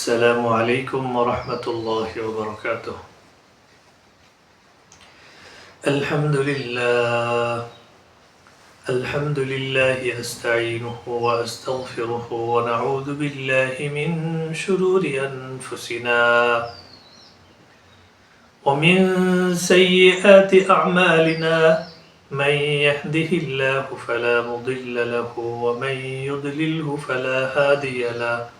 السلام عليكم ورحمة الله وبركاته. الحمد لله الحمد لله أستعينه وأستغفره ونعوذ بالله من شرور أنفسنا ومن سيئات أعمالنا. من يهده الله فلا مضل له ومن يضلله فلا هادي له.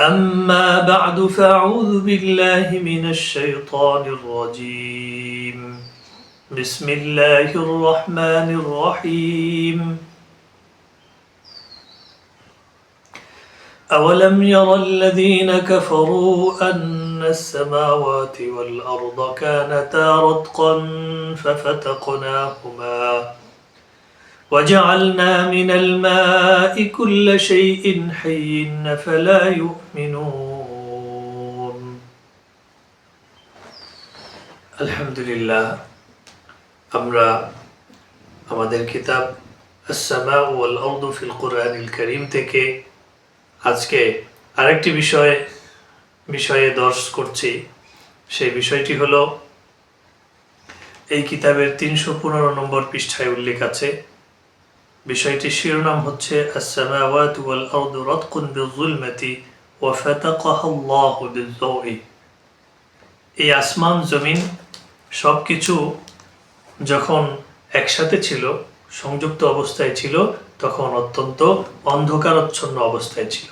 أما بعد فأعوذ بالله من الشيطان الرجيم. بسم الله الرحمن الرحيم. أولم ير الذين كفروا أن السماوات والأرض كانتا رتقا ففتقناهما وجعلنا من الماء كل شيء حي فلا يؤمنون الحمد لله আমরা আমাদের কিতাব আসসামা ওয়াল আরদু ফিল কোরআনিল করিম থেকে আজকে আরেকটি বিষয় বিষয়ে দর্শ করছি সেই বিষয়টি হলো এই কিতাবের তিনশো পনেরো নম্বর পৃষ্ঠায় উল্লেখ আছে বিষয়টির শিরোনাম হচ্ছে السماوات والأرض رتق بالظلمة وفتقها الله بالضوء এই আসমান জমিন সব কিছু যখন একসাথে ছিল সংযুক্ত অবস্থায় ছিল তখন অত্যন্ত অন্ধকারচ্ছন্ন অবস্থায় ছিল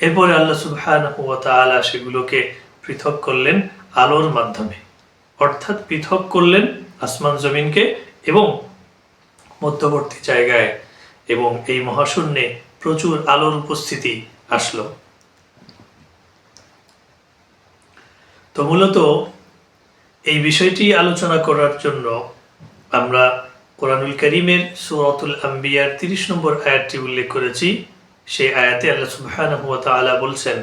এরপরে আল্লাহ সুবহানাহু ওয়া তাআলা সেগুলোকে পৃথক করলেন আলোর মাধ্যমে অর্থাৎ পৃথক করলেন আসমান জমিনকে এবং মধ্যবর্তী জায়গায় এবং এই মহাশূন্যে প্রচুর আলোর উপস্থিতি আসলো। তো মূলত এই বিষয়টি আলোচনা করার জন্য আমরা কোরআনুল করিমের সুরতুল আম্বিয়ার তিরিশ নম্বর আয়াতটি উল্লেখ করেছি। সেই আয়াতে আল্লাহ সুবহানাহু তাআলা বলছেন,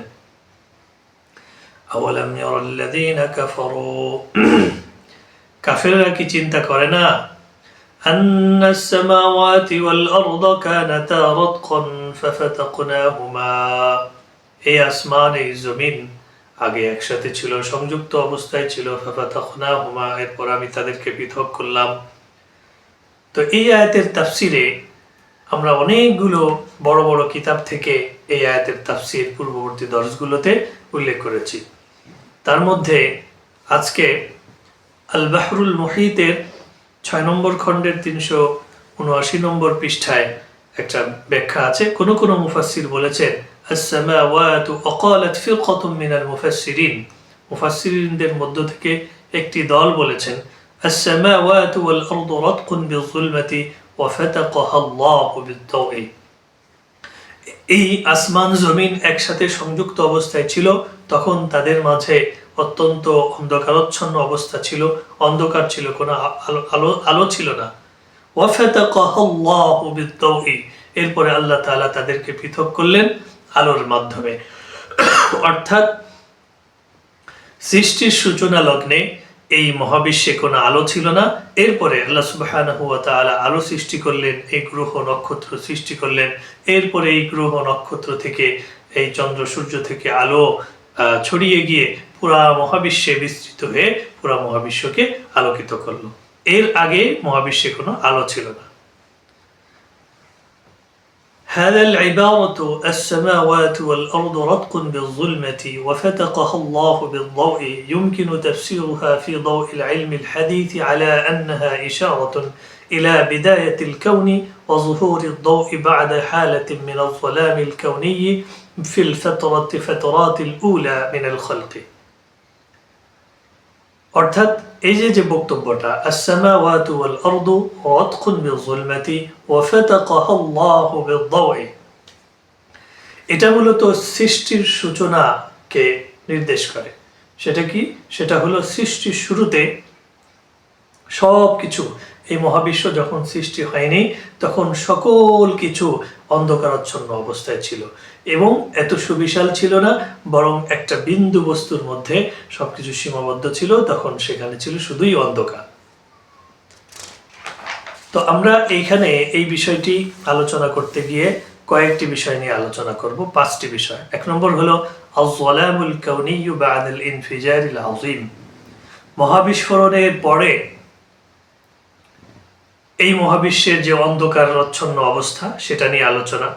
আওয়ালাম কাফেররা কি চিন্তা করে না أن السماوات والأرض كانتا رتقا ففتقناهما এই আসমান এই জমিন আগে একসাথে ছিল সংযুক্ত অবস্থায় ছিল ফাফাতাখনাহুমা এরপর আমি তাদেরকে পৃথক করলাম তো এই আয়াতের তাফসিরে আমরা অনেকগুলো বড় বড় কিতাব থেকে এই আয়াতের তাফসির পূর্ববর্তী দর্শগুলোতে উল্লেখ করেছি তার মধ্যে আজকে আল বাহরুল মহিতের ছয় নম্বর খণ্ডের তিনশো উনআশি নম্বর পৃষ্ঠায় একটা ব্যাখ্যা আছে। কোন কোন মুফাসির বলেছেন, আসসামাওয়াতু অকালাত ফিরকাতুম মিনাল মুফাসসিরিন। মুফাসসিরিনদের মধ্য থেকে একটি দল বলেছেন, আসসামাওয়াতু ওয়াল আরদু রাতকুন বিযুলমাতি ওয়া ফাতাকাহা আল্লাহু বিদ্দাউই এই আসমান জমিন একসাথে সংযুক্ত অবস্থায় ছিল, তখন তাদের মাঝে অত্যন্ত অন্ধকারচ্ছন্ন অবস্থা ছিল, অন্ধকার ছিল, কোনো আলো আলো ছিল না। এরপরে আল্লাহ তাআলা তাদেরকে পৃথক করলেন আলোর মাধ্যমে। অর্থাৎ সৃষ্টির সূচনা লগ্নে এই মহাবিশ্বে কোনো আলো ছিল না। এরপরে আল্লাহ সুবহানাহু ওয়া তাআলা আলো সৃষ্টি করলেন এই গ্রহ নক্ষত্র সৃষ্টি করলেন। এরপরে এই গ্রহ নক্ষত্র থেকে, এই চন্দ্র সূর্য থেকে আলো ছড়িয়ে গিয়ে পুরা মহাবিশ্বে বিস্তৃত হয়ে পুরা মহাবিশ্বকে আলোকিত করলো এর আগে মহাবিশ্বে কোনো আলো ছিল না هذا العبارة السماوات والأرض رتق بالظلمة وفتقها الله بالضوء يمكن تفسيرها في ضوء العلم الحديث على أنها إشارة إلى بداية الكون وظهور الضوء بعد حالة من الظلام الكوني في الفترة فترات الأولى من الخلق অর্থাৎ এই যে যে বক্তব্যটা আসসামাওয়াতু ওয়াল আরদু রাতকুন বিযুলমাতি ওয়া ফাতাকাহা আল্লাহু বিদ-দাওই এটা মূলত সৃষ্টির সূচনাকে নির্দেশ করে সেটা কি সেটা হলো সৃষ্টির শুরুতে সব কিছু এই মহাবিশ্ব যখন সৃষ্টি হয়নি, তখন সকল কিছু অন্ধকারাচ্ছন্ন অবস্থায় ছিল এবং এত সুবিশাল ছিল না, বরং একটা বিন্দু বস্তুর মধ্যে সবকিছু সীমাবদ্ধ ছিল, তখন সেখানে ছিল শুধুই অন্ধকার। তো আমরা এইখানে এই বিষয়টি আলোচনা করতে গিয়ে কয়েকটি বিষয় নিয়ে আলোচনা করব, পাঁচটি বিষয়। এক নম্বর হলো আল কাউনিয়্যু বা'দাল ইনফিজারিল আযীম। মহাবিস্ফোরণের পরে এই মহাবিশ্বের যে অন্ধকার রচ্ছন্ন অবস্থা, সেটা নিয়ে আলোচনা।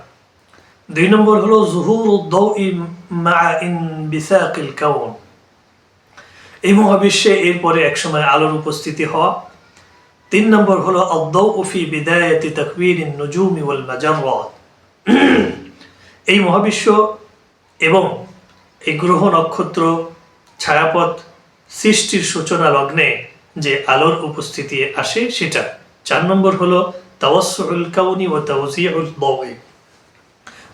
দুই নম্বর হল, জুহুর কাউন। এই মহাবিশ্বে এরপরে একসময় আলোর উপস্থিতি হওয়া। তিন নম্বর হলো অদ্দৌ বিদায়তি তকবির এই মহাবিশ্ব এবং এই গ্রহ নক্ষত্র, ছায়াপথ, সৃষ্টির সূচনা লগ্নে যে আলোর উপস্থিতি আসে, সেটা। চার নম্বর হলো তাওয়াসুল কাউনি ও তাওজিউল দাওয়ি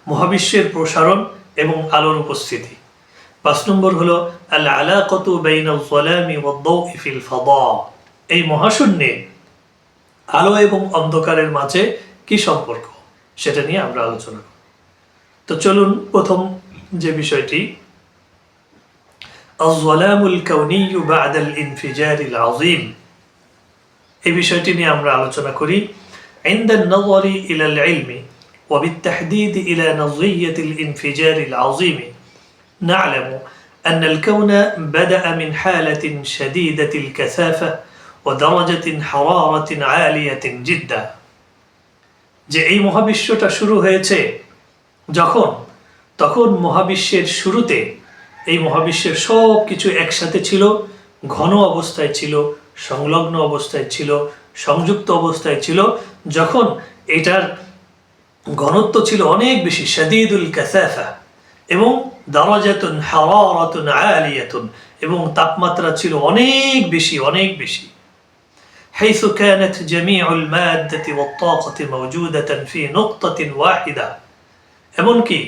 মহাবিশ্বের প্রসারণ এবং আলোর উপস্থিতি পাঁচ নম্বর হলো আল আলাকাতু বাইনাল যালামি ওয়াদ দাওয়ি ফিল ফাদা এই মহাশূন্যে আলো এবং অন্ধকারের মাঝে কি সম্পর্ক সেটা নিয়ে আমরা আলোচনা করব তো চলুন প্রথম যে বিষয়টি الظلام الكوني بعد الانفجار العظيم এই বিষয়টি নিয়ে আমরা আলোচনা করি عند النظر إلى العلم وبالتحديد إلى نظرية الانفجار العظيم نعلم أن الكون بدأ من حالة شديدة الكثافة ودرجة حرارة عالية جدا যে এই মহাবিশ্বটা শুরু হয়েছে যখন তখন মহাবিশ্বের শুরুতে এই মহাবিশ্বের সব কিছু একসাথে ছিল ঘন অবস্থায় ছিল সংলগ্ন অবস্থায় ছিল সংযুক্ত অবস্থায় ছিল যখন এটার ঘনত্ব ছিল অনেক বেশি শাদিদুল কাসাফা এবং দারাজাতুন হারারাতুন আলিয়াতুন এবং তাপমাত্রা ছিল অনেক বেশি অনেক বেশি حيث كانت جميع المادة والطاقة موجودة في نقطة واحدة এমনকি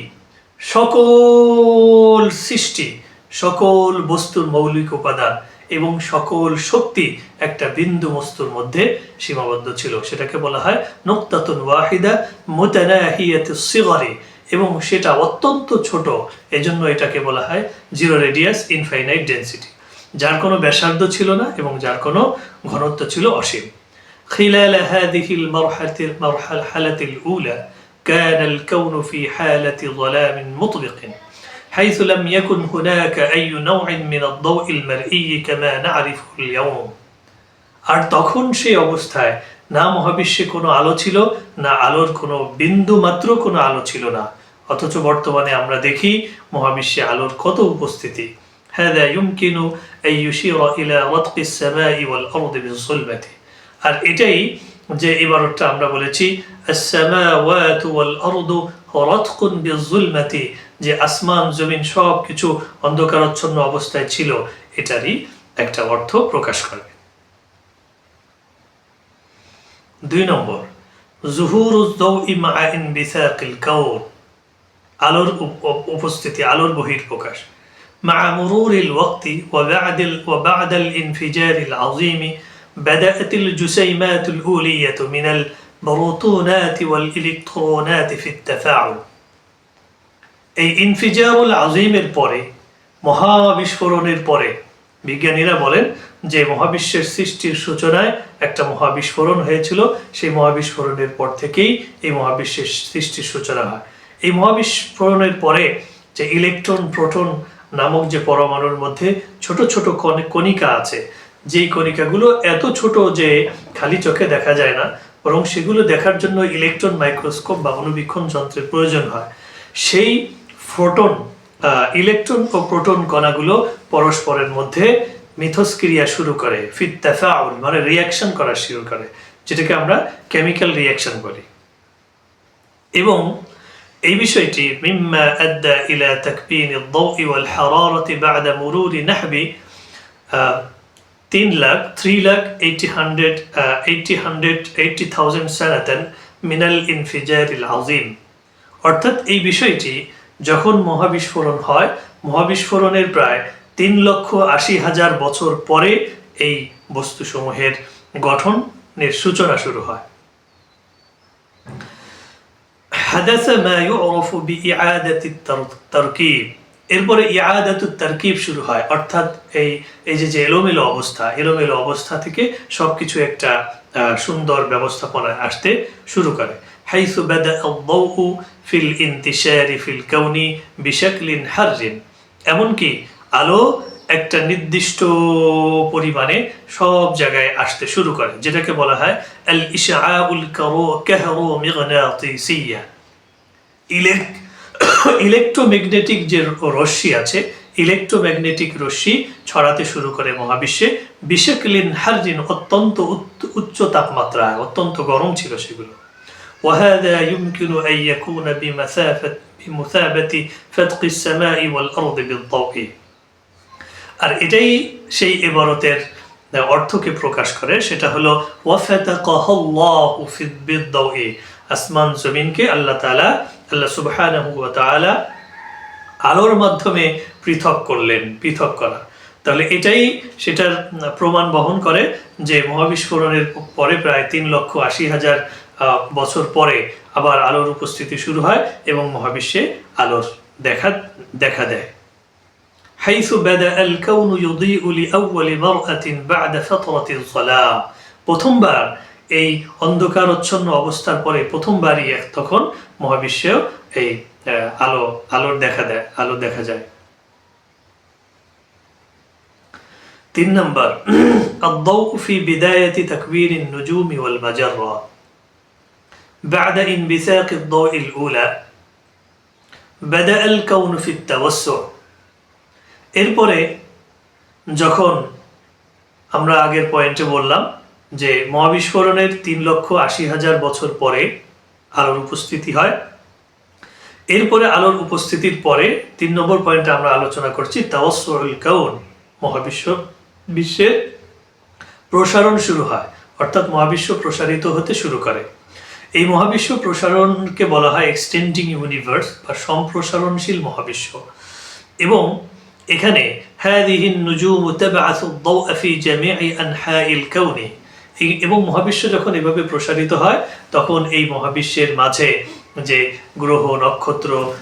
সকল সৃষ্টি সকল বস্তুর মৌলিক উপাদান এবং সকল শক্তি একটা বিন্দু বস্তুর মধ্যে সীমাবদ্ধ ছিল সেটাকে বলা হয় নোক্তাতুন ওয়াহিদা মুতানাহিয়াত সিগরি এবং সেটা অত্যন্ত ছোট এজন্য এটাকে বলা হয় জিরো রেডিয়াস ইনফাইনাইট ডেন্সিটি যার কোনো ব্যাসার্ধ ছিল না এবং যার কোনো ঘনত্ব ছিল অসীম خلال هذه المرحلة المرحلة الأولى كان الكون في حالة ظلام مطبق حيث لم يكن هناك أي نوع من الضوء المرئي كما نعرفه اليوم আর তখন সেই অবস্থায় না মহাবিশ্বে কোনো আলো ছিল না আলোর কোনো বিন্দু মাত্র কোনো আলো ছিল না অথচ বর্তমানে আমরা দেখি মহাবিশ্বে আলোর কত উপস্থিতি هذا يمكن أن يشير إلى رتق السماء والأرض بالظلمة আর এটাই যে ইবারতটা আমরা বলেছি السماوات والأرض رتق بالظلمة যে আসমান জমিন সব কিছু অন্ধকারাচ্ছন্ন অবস্থায় ছিল এটারই একটা অর্থ প্রকাশ করবে দুই নম্বর জুহুরুজ দৌই মা ইনবিসাকিল কাউর আলোর উপ- উপস্থিতি আলোর বহির প্রকাশ مع مرور الوقت وبعد ال- وبعد الانفجار العظيم بدأت الجسيمات الأولية من البروتونات والإلكترونات في التفاعل এই ইনফিজারুল আজিমের পরে মহাবিস্ফোরণের পরে বিজ্ঞানীরা বলেন যে মহাবিশ্বের সৃষ্টির সূচনায় একটা মহাবিস্ফোরণ হয়েছিল সেই মহাবিস্ফোরণের পর থেকেই এই মহাবিশ্বের সৃষ্টির সূচনা হয় এই মহাবিস্ফোরণের পরে যে ইলেকট্রন প্রোটন নামক যে পরমাণুর মধ্যে ছোট ছোট কণ- কণিকা আছে যেই কণিকাগুলো এত ছোট যে খালি চোখে দেখা যায় না বরং সেগুলো দেখার জন্য ইলেকট্রন মাইক্রোস্কোপ বা অনুবীক্ষণ যন্ত্রের প্রয়োজন হয় সেই ফোটন ইলেকট্রন ও প্রোটন কণাগুলো পরস্পরের মধ্যে মিথস্ক্রিয়া শুরু করে ফিত্তাফাউল মানে রিয়াকশন করা শুরু করে যেটাকে আমরা কেমিক্যাল রিয়াকশন বলি এবং এই বিষয়টি মিম্মা আদ্দা ইলা তাকবিন الضوء والحرارة بعد مرور نحو তিন lakh three lakh eighty hundred eighty hundred eighty thousand সানাতান মিনাল ইনফিজার আজিম অর্থাৎ এই বিষয়টি যখন মহাবিস্ফোরণ হয়, মহাবিস্ফোরণের প্রায় তিন লক্ষ আশি হাজার বছর পরে এই বস্তুসমূহের গঠনের সূচনা শুরু হয়। হাদাস মা ইউরফু বিইআদাতি তারকিব। এরপরে ইয়াদাতুত তারকিব শুরু হয়, অর্থাৎ এই এই যে যে এলোমেলো অবস্থা এলোমেলো অবস্থা থেকে সব কিছু একটা সুন্দর ব্যবস্থাপনায় আসতে শুরু করে। হাইসু বাদা আল্লাহু ফিল ইন্তিশারি ফিল কাউনি বিশাকলিন হারজিন এমনকি আলো একটা নির্দিষ্ট পরিমাণে সব জায়গায় আসতে শুরু করে, যেটাকে বলা হয় আল ইশাউল কাহো কেহো মিগনাতিসিয়া। ইলেক ইলেকট্রোম্যাগনেটিক যে রশ্মি আছে ইলেকট্রোম্যাগনেটিক রশ্মি ছড়াতে শুরু করে মহাবিশ্বে বিশেকলিন হারজিন অত্যন্ত উচ্চ- উচ্চ তাপমাত্রায় অত্যন্ত গরম ছিল সেগুলো وهذا يمكن أن يكون بمثابة بمثابة فتق السماء والأرض بالضوء আর এটাই সেই এবারতের অর্থকে প্রকাশ করে সেটা হলো ওয়াফাতাকাহাল্লাহু ফি- বিদ্দাওই আসমান জমিনকে আল্লাহ তাআলা আল্লাহ সুবহানাহু ওয়া তাআলা আলোর মাধ্যমে পৃথক করলেন পৃথক করা তাহলে এটাই সেটার প্রমাণ বহন করে যে মহাবিস্ফোরণের পরে প্রায় তিন লক্ষ আশি হাজার আহ, বছর পরে আবার আলোর উপস্থিতি শুরু হয় এবং মহাবিশ্বে আলোর দেখা দেখা দেয় حيث بدأ الكون يضيء لأول مرأة بعد فترة الظلام প্রথমবার এই অন্ধকারচ্ছন্ন অবস্থার পরে প্রথমবারই এক তখন মহাবিশ্বেও এই আহ, আলো আলোর দেখা দেয় আলো দেখা যায় তিন নম্বর الضوء في بداية تكوين النجوم والمجرة بعد انبثاق الضوء الأولى بدأ الكون في التوسع এরপরে যখন আমরা আগের পয়েন্টে বললাম যে মহাবিস্ফোরণের তিন লক্ষ আশি হাজার বছর পরে আলোর উপস্থিতি হয়। এরপরে আলোর উপস্থিতির পরে তিন নম্বর পয়েন্টে আমরা আলোচনা করছি তাওয়াসরুল কাউন, মহাবিশ্ব বিশ্বের প্রসারণ শুরু হয়, অর্থাৎ মহাবিশ্ব প্রসারিত হতে শুরু করে। এই মহাবিশ্ব প্রসারণকে বলা হয় এক্সটেন্ডিং ইউনিভার্স বা সম্প্রসারণশীল মহাবিশ্ব। এবং এখানে হ্যাদিহিন নুজুম উতাবাআসুদ দাওয়া ফি জামিঈ আনহাইল কাউনি এবং মহাবিশ্ব যখন এভাবে প্রসারিত হয়, তখন এই মহাবিশ্বের মাঝে যে গ্রহ, নক্ষত্র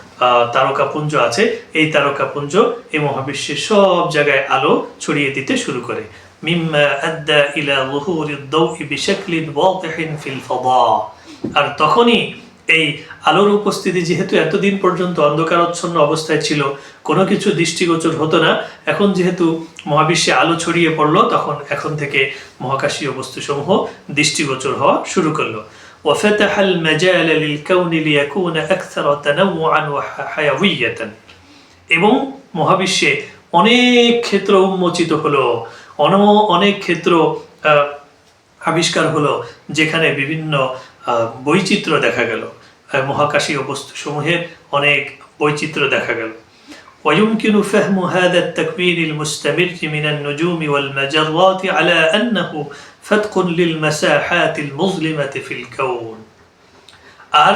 তারকাপুঞ্জ আছে, এই তারকাপুঞ্জ এই মহাবিশ্বের সব জায়গায় আলো ছড়িয়ে দিতে শুরু করে। ইলা ফিল আর তখনই এই আলোর উপস্থিতি যেহেতু এতদিন পর্যন্ত অন্ধকারচ্ছন্ন অবস্থায় ছিল কোনো কিছু দৃষ্টিগোচর হতো না এখন যেহেতু মহাবিশ্বে আলো ছড়িয়ে পড়লো তখন এখন থেকে মহাকাশীয় বস্তুসমূহ দৃষ্টিগোচর হওয়া শুরু করলো وفتح المجال للكون ليكون أكثر تنوعا وحيوية এবং মহাবিশ্বে অনেক ক্ষেত্র উন্মোচিত হলো অন- অনেক ক্ষেত্র আহ, আবিষ্কার হলো যেখানে বিভিন্ন আহ, বৈচিত্র্য দেখা গেল আহ, মহাকাশীয় বস্তুসমূহের অনেক বৈচিত্র্য দেখা গেল ويمكن فهم هذا التكوين المستمر من النجوم والمجرات على أنه فتق للمساحات المظلمة في الكون আর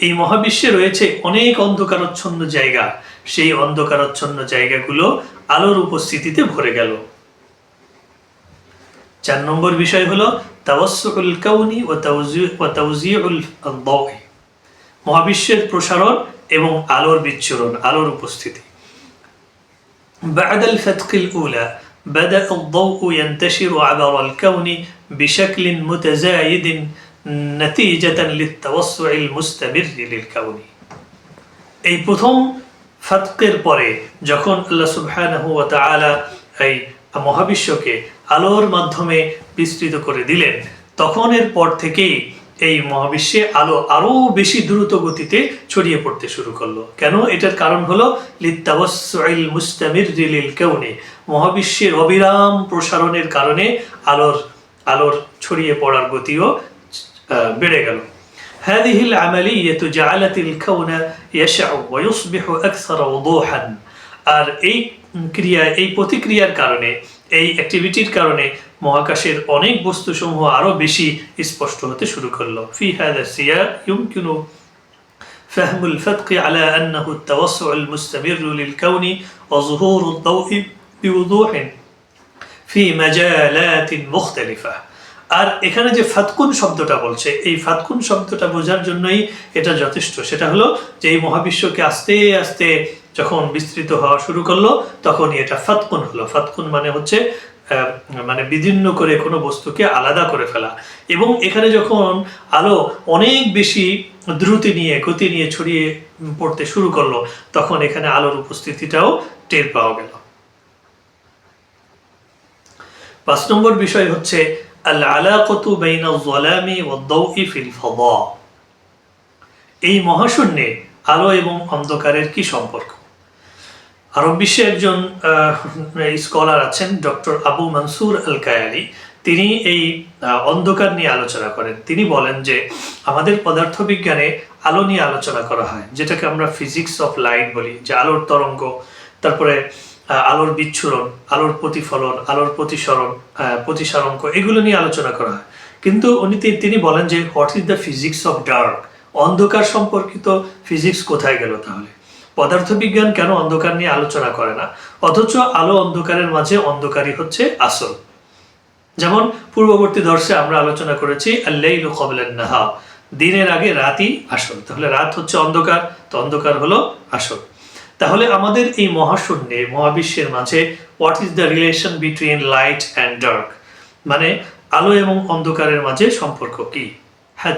এই মহাবিশ্বে রয়েছে অনেক অন্ধকারচ্ছন্ন জায়গা সেই অন্ধকারচ্ছন্ন জায়গাগুলো আলোর উপস্থিতিতে ভরে গেল চার নম্বর বিষয় হলো তাওয়াসসুল কাউনি ও তাওজি- ও তাওজিউল দাওই মহাবিশ্বের প্রসারণ এবং আলোর বিচ্ছুরণ আলোর উপস্থিতি بعد الفتق الأولى بدأ الضوء ينتشر عبر الكون بشكل متزايد نتيجة للتوسع المستمر للكون এই প্রথম ফাতকের পরে যখন আল্লাহ সুবহানাহু ওয়া তাআলা এই মহাবিশ্বকে আলোর মাধ্যমে বিস্তৃত করে দিলেন তখন এর পর থেকেই এই মহাবিশ্বে আলো আরো বেশি দ্রুত গতিতে ছড়িয়ে পড়তে শুরু করলো কেন এটার কারণ হলো লিত্তাওয়াসসুইল মুস্তামির লিল কাউনি মহাবিশ্বের অবিরাম প্রসারণের কারণে আলোর আলোর ছড়িয়ে পড়ার গতিও আহ, বেড়ে গেল هذه العملية جعلت الكون يشع ويصبح أكثر وضوحا আর এই ক্রিয়া এই প্রতিক্রিয়ার কারণে এই অ্যাক্টিভিটির কারণে মহাকাশের অনেক বস্তুসমূহ আরো বেশি স্পষ্ট হতে শুরু করলো في هذا السياق يمكن فهم الفتق على أنه التوسع المستمر للكون وظهور الضوء بوضوح في مجالات مختلفة আর এখানে যে ফাতকুন শব্দটা বলছে এই ফাতকুন শব্দটা বোঝার জন্যই এটা যথেষ্ট সেটা হলো যে এই মহাবিশ্বকে আস্তে আস্তে যখন বিস্তৃত হওয়া শুরু করলো তখনই এটা ফাতকুন হলো ফাতকুন মানে হচ্ছে আহ, মানে বিদীর্ণ করে কোনো বস্তুকে আলাদা করে ফেলা। এবং এখানে যখন আলো অনেক বেশি দ্রুতি নিয়ে, গতি নিয়ে ছড়িয়ে পড়তে শুরু করল, তখন এখানে আলোর উপস্থিতিটাও টের পাওয়া গেল। পাঁচ নম্বর বিষয় হচ্ছে এই মহাশূন্যে আলো এবং অন্ধকারের কি সম্পর্ক? আরব বিশ্বে একজন স্কলার আছেন, doctor Abu Mansur al Kayali তিনি এই অন্ধকার নিয়ে আলোচনা করেন। তিনি বলেন যে, আমাদের পদার্থবিজ্ঞানে আলো নিয়ে আলোচনা করা হয়, যেটাকে আমরা ফিজিক্স অফ লাইট বলি, যে আলোর তরঙ্গ, তারপরে আলোর বিচ্ছুরণ, আলোর প্রতিফলন, আলোর প্রতিসরণ প্রতিসারঙ্ক এগুলো নিয়ে আলোচনা করা হয়। কিন্তু উনি তিনি বলেন যে what is the physics of dark অন্ধকার সম্পর্কিত ফিজিক্স কোথায় গেল তাহলে? পদার্থবিজ্ঞান কেন অন্ধকার নিয়ে আলোচনা করে না? অথচ আলো অন্ধকারের মাঝে অন্ধকারই হচ্ছে আসল। যেমন, পূর্ববর্তী ধর্ষে আমরা আলোচনা করেছি নাহা দিনের আগে রাতই আসল। তাহলে রাত হচ্ছে অন্ধকার, তো অন্ধকার হলো আসল। তাহলে আমাদের এই মহাশূন্যে, মহাবিশ্বের মাঝে what is the relation between light and dark মানে আলো এবং অন্ধকারের মাঝে সম্পর্ক কি হ্যাঁ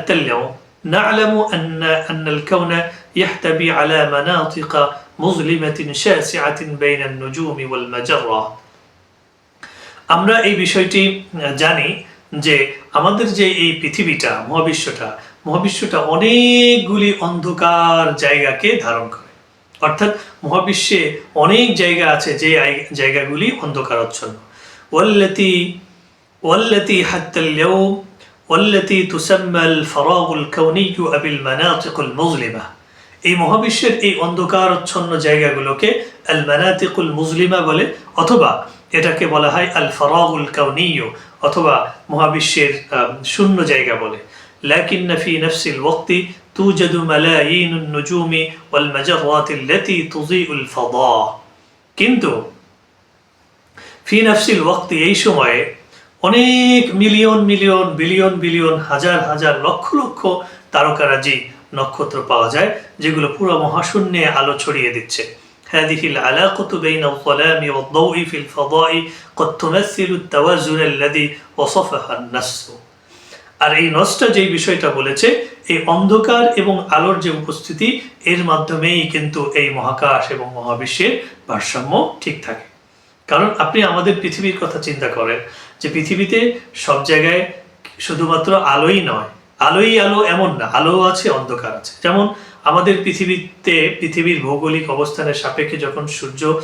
نعلم أن أن الكون يحتوي على مناطق مظلمة شاسعة بين النجوم والمجرة আমরা এই বিষয়টি আহ, জানি যে আমাদের যে এই পৃথিবীটা মহাবিশ্বটা মহাবিশ্বটা অনেকগুলি অন্ধকার জায়গাকে ধারণ করে অর্থাৎ মহাবিশ্বে অনেক জায়গা আছে যে আই- জায়গাগুলি অন্ধকারচ্ছন্ন ওয়াল্লাতি والتي حتى اليوم والتي تسمى الفراغ الكوني بالمناطق المظلمة এই মহাবিশ্বের এই অন্ধকারচ্ছন্ন জায়গাগুলোকে আল মানাতিকুল মুজলিমা বলে অথবা এটাকে বলা হয় আল ফরাগুল কাউনিয় অথবা মহাবিশ্বের আম, শূন্য জায়গা বলে لكن في نفس الوقت توجد ملايين النجوم والمجرات التي تضيء الفضاء কিন্তু ফি নাফসিল ওয়াক্তি এই সময়ে অনেক মিলিয়ন মিলিয়ন বিলিয়ন বিলিয়ন হাজার হাজার লক্ষ লক্ষ তারকারাজি নক্ষত্র পাওয়া যায় যেগুলো পুরো মহাশূন্যে আলো ছড়িয়ে দিচ্ছে هذه العلاقة بين الظلام والضوء في الفضاء قد تمثل التوازن الذي وصفها النص আর এই নসটা যেই বিষয়টা বলেছে এই অন্ধকার এবং আলোর যে উপস্থিতি এর মাধ্যমেই কিন্তু এই মহাকাশ এবং মহাবিশ্বের ভারসাম্য ঠিক থাকে কারণ আপনি আমাদের পৃথিবীর কথা চিন্তা করেন যে পৃথিবীতে সব জায়গায় শুধুমাত্র আলোই নয়, আলোই আলো এমন না, আলো আছে, অন্ধকার আছে। যেমন আমাদের পৃথিবীতে পৃথিবীর ভৌগোলিক অবস্থানের সাপেক্ষে যখন সূর্য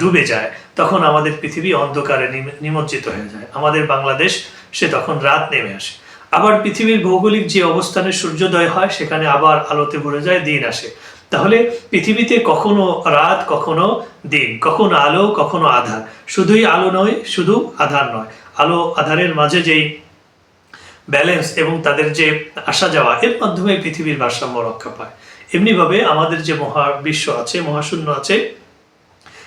ডুবে যায়, তখন আমাদের পৃথিবী অন্ধকারে নিম- নিমজ্জিত হয়ে যায়। আমাদের বাংলাদেশ, সে তখন রাত নেমে আসে। আবার পৃথিবীর ভৌগোলিক যে অবস্থানে সূর্যোদয় হয়, সেখানে আবার আলোতে ভরে যায়, দিন আসে। তাহলে পৃথিবীতে কখনো রাত, কখনো দিন, কখনো আলো, কখনো আধার। শুধুই আলো নয়, শুধু আধার নয়। আলো, আধারের মাঝে যেই ব্যালেন্স এবং তাদের যে আসা যাওয়া, এর মাধ্যমে পৃথিবীর ভারসাম্য রক্ষা পায়। এমনিভাবে আমাদের যে মহাবিশ্ব আছে, মহাশূন্য আছে,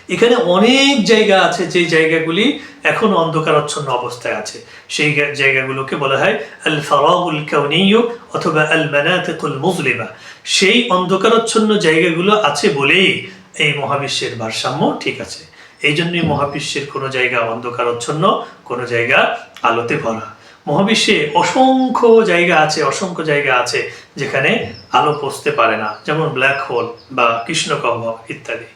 এখানে অনেক জায়গা আছে যে জায়গাগুলি এখনও অন্ধকারচ্ছন্ন অবস্থায় আছে। সেই জায়গাগুলোকে বলা হয় আল ফারাগুল কাউনিয় অথবা আল মানাতিকুল মুজলিমা সেই অন্ধকারচ্ছন্ন জায়গাগুলো আছে বলেই এই মহাবিশ্বের ভারসাম্য ঠিক আছে। এই জন্যই মহাবিশ্বের কোনো জায়গা অন্ধকারচ্ছন্ন, কোনো জায়গা আলোতে ভরা। মহাবিশ্বে অসংখ্য জায়গা আছে, অসংখ্য জায়গা আছে যেখানে আলো পৌঁছতে পারে না, যেমন ব্ল্যাক হোল বা কৃষ্ণকম্ভ ইত্যাদি।